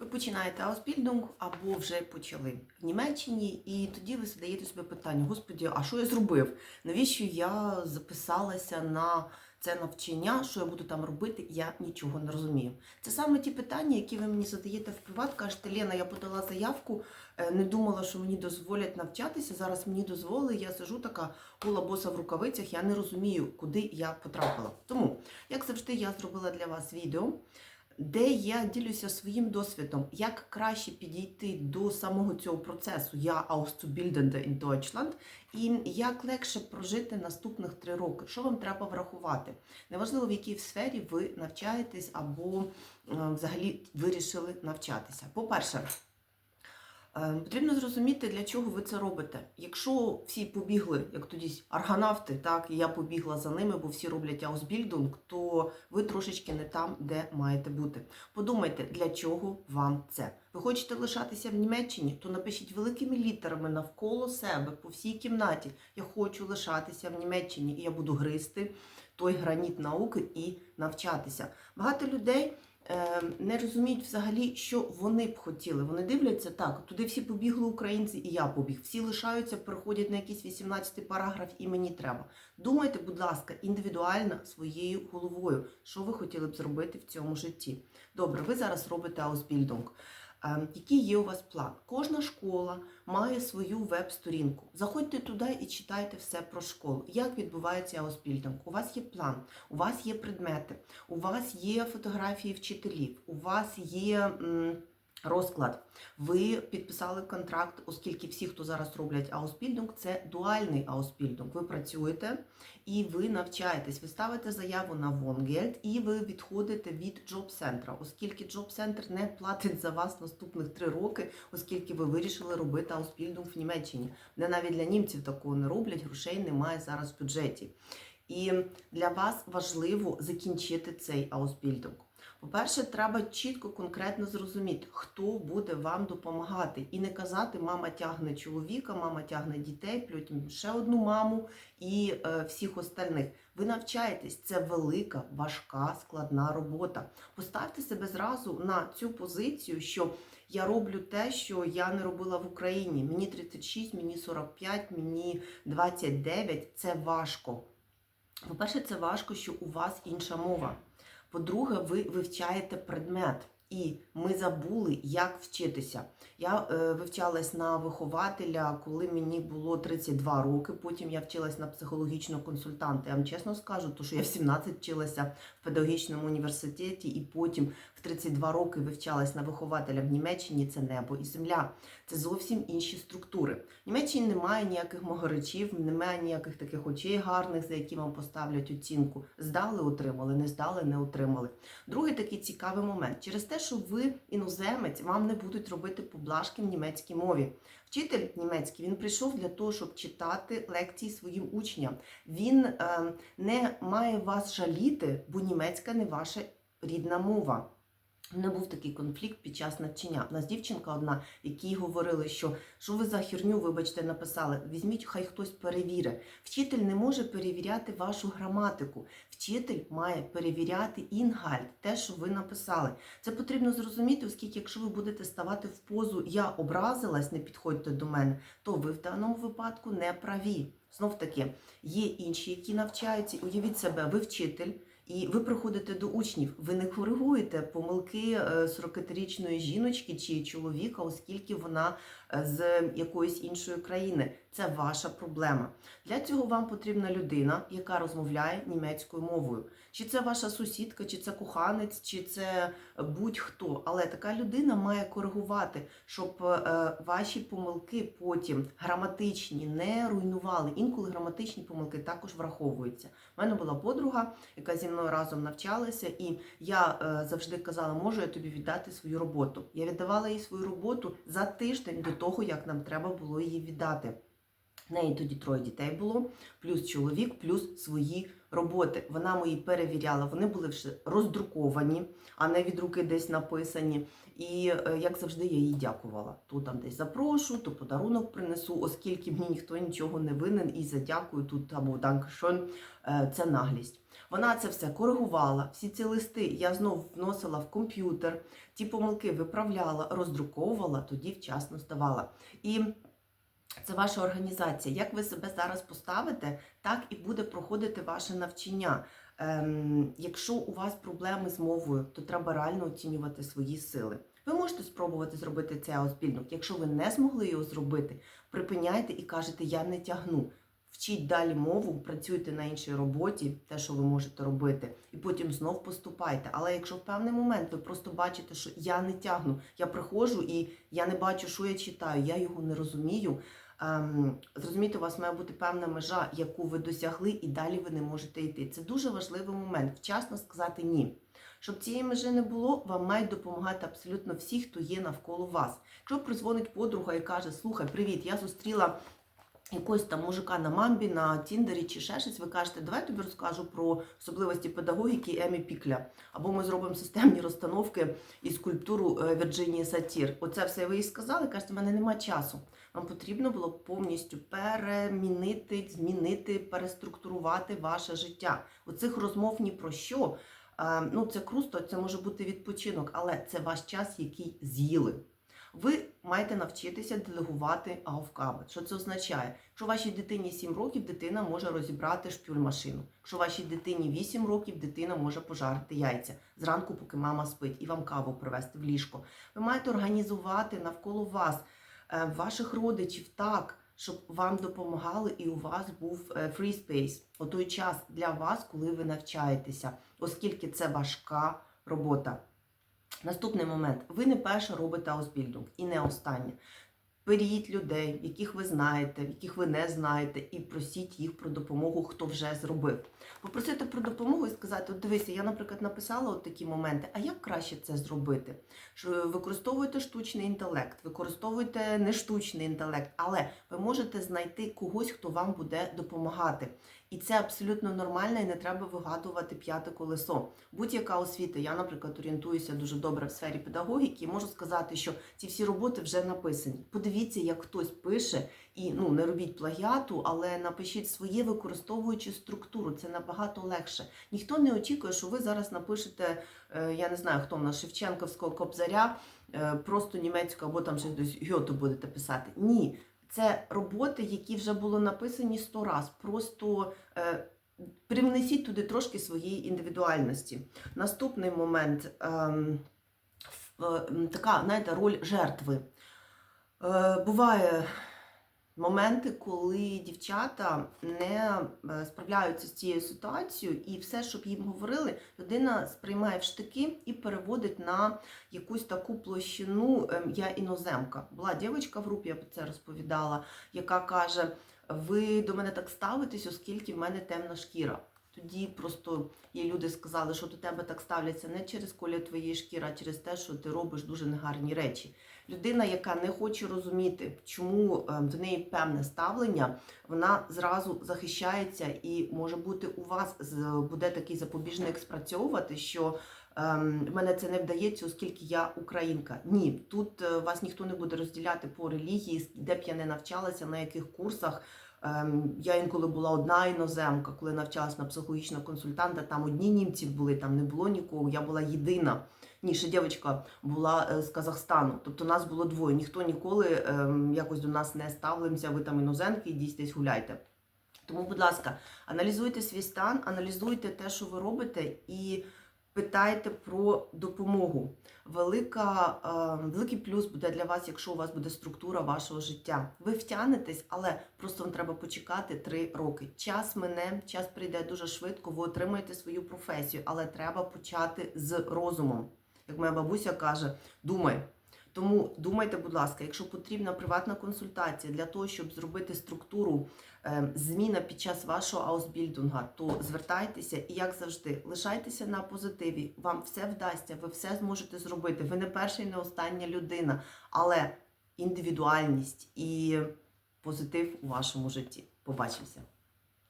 Ви починаєте Ausbildung або вже почали в Німеччині, і тоді ви задаєте собі питання: Господі, а що я зробив? Навіщо я записалася на це навчання? Що я буду там робити? Я нічого не розумію. Це саме ті питання, які ви мені задаєте в приват. Кажете, Лена, я подала заявку, е, не думала, що мені дозволять навчатися. Зараз мені дозволили. Я сижу така гола боса в рукавицях. Я не розумію, куди я потрапила. Тому, як завжди, я зробила для вас відео де я ділюся своїм досвідом, як краще підійти до самого цього процесу Я Auszubilden in Deutschland, і як легше прожити наступних три роки. Що вам треба врахувати? Неважливо, в якій сфері ви навчаєтесь або е, взагалі вирішили навчатися. По-перше, Потрібно зрозуміти, для чого ви це робите. Якщо всі побігли, як тоді аргонавти, так і я побігла за ними, бо всі роблять аусбільдинг, то ви трошечки не там, де маєте бути. Подумайте, для чого вам це. Ви хочете лишатися в Німеччині, то напишіть великими літерами навколо себе по всій кімнаті. Я хочу лишатися в Німеччині, і я буду гризти той граніт науки і навчатися. Багато людей е, не розуміють взагалі, що вони б хотіли. Вони дивляться так, туди всі побігли українці, і я побіг. Всі лишаються, приходять на якийсь 18 параграф, і мені треба. Думайте, будь ласка, індивідуально своєю головою, що ви хотіли б зробити в цьому житті. Добре, ви зараз робите аусбільдинг. Е, Який є у вас план? Кожна школа має свою веб-сторінку. Заходьте туди і читайте все про школу. Як відбувається аусбільдинг? У вас є план, у вас є предмети, у вас є фотографії вчителів, у вас є м, розклад. Ви підписали контракт, оскільки всі, хто зараз роблять аусбільдинг, це дуальний аусбільдинг. Ви працюєте і ви навчаєтесь. Ви ставите заяву на Вонгельд і ви відходите від джоб-центра, оскільки джоб-центр не платить за вас наступних три роки, оскільки ви вирішили робити аусбільдинг в Німеччині. Де навіть для німців такого не роблять, грошей немає зараз в бюджеті. І для вас важливо закінчити цей аусбільдинг. По-перше, треба чітко, конкретно зрозуміти, хто буде вам допомагати, і не казати, мама тягне чоловіка, мама тягне дітей, потім ще одну маму і е, всіх остальних. Ви навчаєтесь, це велика, важка, складна робота. Поставте себе зразу на цю позицію, що я роблю те, що я не робила в Україні. Мені 36, мені 45, мені 29. Це важко. По-перше, це важко, що у вас інша мова. По-друге, ви вивчаєте предмет. І ми забули, як вчитися. Я е, вивчалась на вихователя, коли мені було 32 роки. Потім я вчилась на психологічного консультанта. Я вам чесно скажу, то що я в 17 вчилася в педагогічному університеті, і потім в 32 роки вивчалась на вихователя в Німеччині. Це небо і земля. Це зовсім інші структури. В Німеччині немає ніяких могоричів, немає ніяких таких очей гарних, за які вам поставлять оцінку. Здали, отримали, не здали, не отримали. Другий такий цікавий момент. Через те, що ви іноземець, вам не будуть робити поблажки в німецькій мові. Вчитель німецький він прийшов для того, щоб читати лекції своїм учням. Він е, не має вас жаліти, бо німецька не ваша рідна мова. Не був такий конфлікт під час навчання. У нас дівчинка одна, якій говорили, що що ви за херню, вибачте, написали. Візьміть, хай хтось перевірить. Вчитель не може перевіряти вашу граматику. Вчитель має перевіряти інгальт, те, що ви написали. Це потрібно зрозуміти, оскільки, якщо ви будете ставати в позу Я образилась, не підходьте до мене, то ви в даному випадку не праві. Знов таки, є інші, які навчаються. Уявіть себе, ви вчитель. І ви приходите до учнів, ви не коригуєте помилки 40-річної жіночки чи чоловіка, оскільки вона е, з якоїсь іншої країни. Це ваша проблема. Для цього вам потрібна людина, яка розмовляє німецькою мовою. Чи це ваша сусідка, чи це коханець, чи це будь-хто. Але така людина має коригувати, щоб е, ваші помилки потім граматичні не руйнували. Інколи граматичні помилки також враховуються. У мене була подруга, яка зі мною разом навчалася, і я е, завжди казала, можу я тобі віддати свою роботу. Я віддавала їй свою роботу за тиждень до того, як нам треба було її віддати. В неї тоді троє дітей було, плюс чоловік, плюс свої роботи вона мої перевіряла. Вони були вже роздруковані, а не від руки десь написані. І е, як завжди, я їй дякувала. То там десь запрошу, то подарунок принесу, оскільки мені ніхто нічого не винен і задякую тут або данкшон, це наглість. Вона це все коригувала. Всі ці листи я знов вносила в комп'ютер, ті помилки виправляла, роздруковувала, тоді вчасно здавала. І це ваша організація. Як ви себе зараз поставите, так і буде проходити ваше навчання. Ем, якщо у вас проблеми з мовою, то треба реально оцінювати свої сили. Ви можете спробувати зробити цей аусбільдинг. Якщо ви не змогли його зробити, припиняйте і кажете, я не тягну. Вчіть далі мову, працюйте на іншій роботі, те, що ви можете робити, і потім знов поступайте. Але якщо в певний момент ви просто бачите, що я не тягну, я приходжу і я не бачу, що я читаю, я його не розумію. Ем, зрозумійте, у вас має бути певна межа, яку ви досягли, і далі ви не можете йти. Це дуже важливий момент. Вчасно сказати ні. Щоб цієї межі не було, вам мають допомагати абсолютно всі, хто є навколо вас. Якщо призвонить подруга і каже: Слухай, привіт, я зустріла якогось там мужика на мамбі, на Тіндері чи ще щось, ви кажете, давай я тобі розкажу про особливості педагогіки Емі Пікля. Або ми зробимо системні розстановки і скульптуру е, Вірджинії Сатір. Оце все ви їй сказали, кажете, в мене немає часу. Вам потрібно було повністю перемінити, змінити, переструктурувати ваше життя. Оцих розмов ні про що. Е, Ну, це круто, це може бути відпочинок, але це ваш час, який з'їли. Ви маєте навчитися делегувати авкаби. Що це означає? Якщо вашій дитині 7 років, дитина може розібрати шпюльмашину. Якщо вашій дитині 8 років, дитина може пожарити яйця зранку, поки мама спить, і вам каву привезти в ліжко. Ви маєте організувати навколо вас е, ваших родичів так, щоб вам допомагали і у вас був е, free space, той час для вас, коли ви навчаєтеся, оскільки це важка робота. Наступний момент. Ви не перше робите аусбільдинг і не останнє. Беріть людей, яких ви знаєте, яких ви не знаєте, і просіть їх про допомогу, хто вже зробив. Попросити про допомогу і сказати: от дивися, я, наприклад, написала от такі моменти, а як краще це зробити? Що використовуєте штучний інтелект, використовуєте не штучний інтелект, але ви можете знайти когось, хто вам буде допомагати. І це абсолютно нормально, і не треба вигадувати п'яте колесо. Будь-яка освіта. Я, наприклад, орієнтуюся дуже добре в сфері педагогіки і можу сказати, що ці всі роботи вже написані. Подивіться, як хтось пише, і ну не робіть плагіату, але напишіть своє, використовуючи структуру. Це набагато легше. Ніхто не очікує, що ви зараз напишете, е, я не знаю, хто в нас Шевченковського кобзаря, е, просто німецьку або там щось Гьоту будете писати. Ні. Це роботи, які вже були написані сто раз. Просто е, привнесіть туди трошки своєї індивідуальності. Наступний момент е, е, така, знаєте, роль жертви. Е, буває моменти, коли дівчата не е, справляються з цією ситуацією, і все, щоб їм говорили, людина сприймає в штики і переводить на якусь таку площину ем, Я іноземка. Була дівчинка в групі, я про це розповідала, яка каже: Ви до мене так ставитесь, оскільки в мене темна шкіра. Тоді просто їй люди сказали, що до тебе так ставляться не через колір твоєї шкіри, а через те, що ти робиш дуже негарні речі. Людина, яка не хоче розуміти, чому ем, в неї певне ставлення, вона зразу захищається і може бути у вас буде такий запобіжник спрацьовувати, що ем, мене це не вдається, оскільки я українка. Ні, тут е, вас ніхто не буде розділяти по релігії, де б я не навчалася, на яких курсах. Ем, я інколи була одна іноземка, коли навчалася на психологічного консультанта. Там одні німці були, там не було нікого. Я була єдина. Ні, ще дівчинка була е, з Казахстану. Тобто нас було двоє. Ніхто ніколи ем, якось до нас не ставився. Ви там іноземки, ідіть десь гуляйте. Тому, будь ласка, аналізуйте свій стан, аналізуйте те, що ви робите, і питайте про допомогу. Велика, е, Великий плюс буде для вас, якщо у вас буде структура вашого життя. Ви втягнетесь, але просто вам треба почекати три роки. Час мине, час прийде дуже швидко, ви отримаєте свою професію, але треба почати з розумом. Як моя бабуся каже, думай. Тому думайте, будь ласка, якщо потрібна приватна консультація для того, щоб зробити структуру е, зміна під час вашого аусбільдинга, то звертайтеся і, як завжди, лишайтеся на позитиві. Вам все вдасться, ви все зможете зробити. Ви не перша і не остання людина, але індивідуальність і позитив у вашому житті. Побачимося!